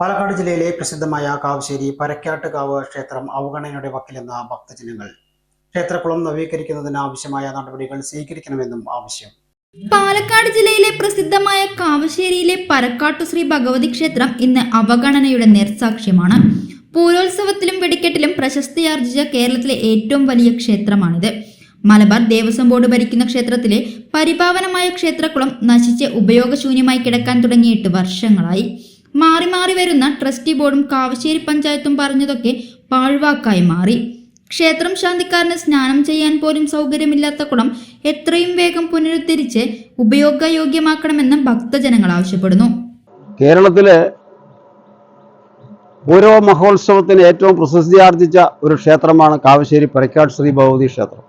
പാലക്കാട് ജില്ലയിലെ പ്രസിദ്ധമായ കാവശ്ശേരി പരക്കാട്ടുകാവ് ക്ഷേത്രം അവഗണനയുടെ വക്കിലെന്ന ഭക്തജനങ്ങൾ. ക്ഷേത്രക്കുളം നവീകരിക്കുന്നതിന് ആവശ്യമായ നടപടികൾ സ്വീകരിക്കണമെന്നും ആവശ്യം. പാലക്കാട് ജില്ലയിലെ പ്രസിദ്ധമായ കാവശ്ശേരിയിലെ പരക്കാട്ടു ശ്രീ ഭഗവതി ക്ഷേത്രം ഇന്ന് അവഗണനയുടെ നേർസാക്ഷ്യമാണ്. പൂരോത്സവത്തിലും വെടിക്കെട്ടിലും പ്രശസ്തിയാർജിച്ച കേരളത്തിലെ ഏറ്റവും വലിയ ക്ഷേത്രമാണിത്. മലബാർ ദേവസ്വം ബോർഡ് ഭരിക്കുന്ന ക്ഷേത്രത്തിലെ പരിപാവനമായ ക്ഷേത്രക്കുളം നശിച്ച് ഉപയോഗശൂന്യമായി കിടക്കാൻ തുടങ്ങിയിട്ട് വർഷങ്ങളായി. മാറി മാറി വരുന്ന ട്രസ്റ്റി ബോർഡും കാവശ്ശേരി പഞ്ചായത്തും പറഞ്ഞതൊക്കെ പാഴ്വാക്കായി മാറി. ക്ഷേത്രം ശാന്തിക്കാരന് സ്നാനം ചെയ്യാൻ പോലും സൗകര്യമില്ലാത്ത കുളം എത്രയും വേഗം പുനരുദ്ധരിച്ച് ഉപയോഗയോഗ്യമാക്കണമെന്ന് ഭക്തജനങ്ങൾ ആവശ്യപ്പെടുന്നു. കേരളത്തിലെ ഓരോ മഹോത്സവത്തിന് ഏറ്റവും പ്രസിദ്ധിയാർജിച്ച ഒരു ക്ഷേത്രമാണ് കാവശ്ശേരി പരക്കാട് ശ്രീ ഭഗവതി ക്ഷേത്രം.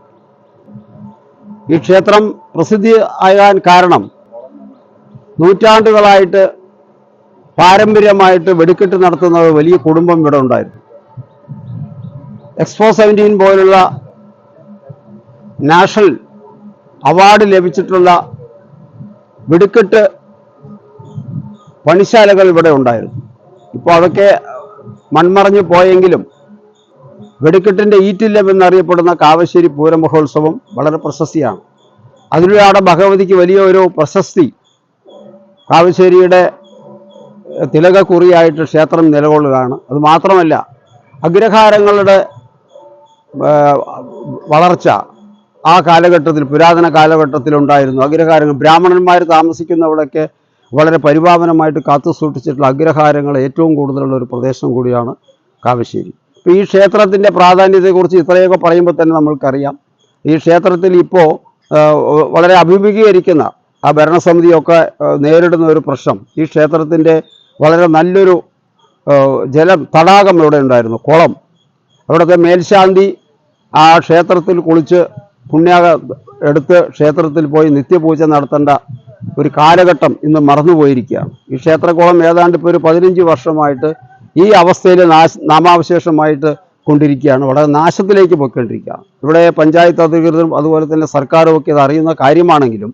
ഈ ക്ഷേത്രം പ്രസിദ്ധി ആകാൻ കാരണം നൂറ്റാണ്ടുകളായിട്ട് പാരമ്പര്യമായിട്ട് വെടിക്കെട്ട് നടത്തുന്ന വലിയ കുടുംബം ഇവിടെ ഉണ്ടായിരുന്നു. എക്സ്പോ സെവന്റീൻ പോലുള്ള നാഷണൽ അവാർഡ് ലഭിച്ചിട്ടുള്ള വെടിക്കെട്ട് പണിശാലകൾ ഇവിടെ ഉണ്ടായിരുന്നു. ഇപ്പോൾ അതൊക്കെ മൺമറഞ്ഞു പോയെങ്കിലും വെടിക്കെട്ടിന്റെ ഈറ്റില്ലം എന്നറിയപ്പെടുന്ന കാവശ്ശേരി പൂരമഹോത്സവം വളരെ പ്രശസ്തിയാണ്. അതിലൂടെ ഭഗവതിക്ക് വലിയ ഒരു പ്രശസ്തി കാവശ്ശേരിയുടെ തിലകക്കുറിയായിട്ട് ക്ഷേത്രം നിലകൊള്ളുകയാണ്. അത് മാത്രമല്ല അഗ്രഹാരങ്ങളുടെ വളർച്ച ആ കാലഘട്ടത്തിൽ പുരാതന കാലഘട്ടത്തിലുണ്ടായിരുന്നു അഗ്രഹാരങ്ങൾ ബ്രാഹ്മണന്മാർ താമസിക്കുന്നവിടെയൊക്കെ വളരെ പരിപാവനമായിട്ട് കാത്തു സൂക്ഷിച്ചിട്ടുള്ള അഗ്രഹാരങ്ങൾ ഏറ്റവും കൂടുതലുള്ള ഒരു പ്രദേശം കൂടിയാണ് കാവശ്ശേരി. ഇപ്പോൾ ഈ ക്ഷേത്രത്തിന്റെ പ്രാധാന്യത്തെക്കുറിച്ച് ഇത്രയൊക്കെ പറയുമ്പോൾ തന്നെ നമ്മൾക്കറിയാം. ഈ ക്ഷേത്രത്തിൽ ഇപ്പോൾ വളരെ അഭിമുഖീകരിക്കുന്ന ആ ഭരണസമിതിയൊക്കെ നേരിടുന്ന ഒരു പ്രശ്നം ഈ ക്ഷേത്രത്തിന്റെ വളരെ നല്ലൊരു ജലം തടാകം ഇവിടെ ഉണ്ടായിരുന്നു കുളം. അവിടുത്തെ മേൽശാന്തി ആ ക്ഷേത്രത്തിൽ കുളിച്ച് പുണ്യാക എടുത്ത് ക്ഷേത്രത്തിൽ പോയി നിത്യപൂജ നടത്തേണ്ട ഒരു കാലഘട്ടം ഇന്ന് മറന്നുപോയിരിക്കുകയാണ്. ഈ ക്ഷേത്രക്കുളം ഏതാണ്ട് ഇപ്പോൾ ഒരു പതിനഞ്ച് വർഷമായിട്ട് ഈ അവസ്ഥയിൽ നാശ നാമാവശേഷമായിട്ട് കൊണ്ടിരിക്കുകയാണ്. വളരെ നാശത്തിലേക്ക് പോയിക്കൊണ്ടിരിക്കുകയാണ്. ഇവിടെ പഞ്ചായത്ത് അധികൃതരും അതുപോലെ തന്നെ സർക്കാരും ഒക്കെ ഇത് അറിയുന്ന കാര്യമാണെങ്കിലും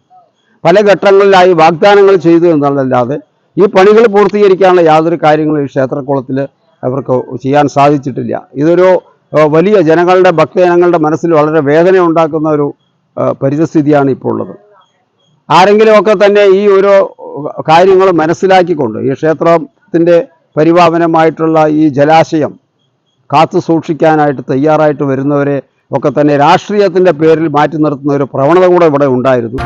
പല ഘട്ടങ്ങളിലായി വാഗ്ദാനങ്ങൾ ചെയ്തു എന്നുള്ളതല്ലാതെ ഈ പണികൾ പൂർത്തീകരിക്കാനുള്ള യാതൊരു കാര്യങ്ങളും ഈ ക്ഷേത്രക്കുളത്തിൽ അവർക്ക് ചെയ്യാൻ സാധിച്ചിട്ടില്ല. ഇതൊരു വലിയ ജനങ്ങളുടെ ഭക്തജനങ്ങളുടെ മനസ്സിൽ വളരെ വേദന ഉണ്ടാക്കുന്ന ഒരു പരിതസ്ഥിതിയാണ് ഇപ്പോൾ ഉള്ളത്. ആരെങ്കിലുമൊക്കെ തന്നെ ഈ ഒരു കാര്യങ്ങൾ മനസ്സിലാക്കിക്കൊണ്ട് ഈ ക്ഷേത്രത്തിന്റെ പരിപാവനമായിട്ടുള്ള ഈ ജലാശയം കാത്തു സൂക്ഷിക്കാനായിട്ട് തയ്യാറായിട്ട് വരുന്നവരെ ഒക്കെ തന്നെ രാഷ്ട്രീയത്തിന്റെ പേരിൽ മാറ്റി നിർത്തുന്ന ഒരു പ്രവണത കൂടെ ഇവിടെ ഉണ്ടായിരുന്നു.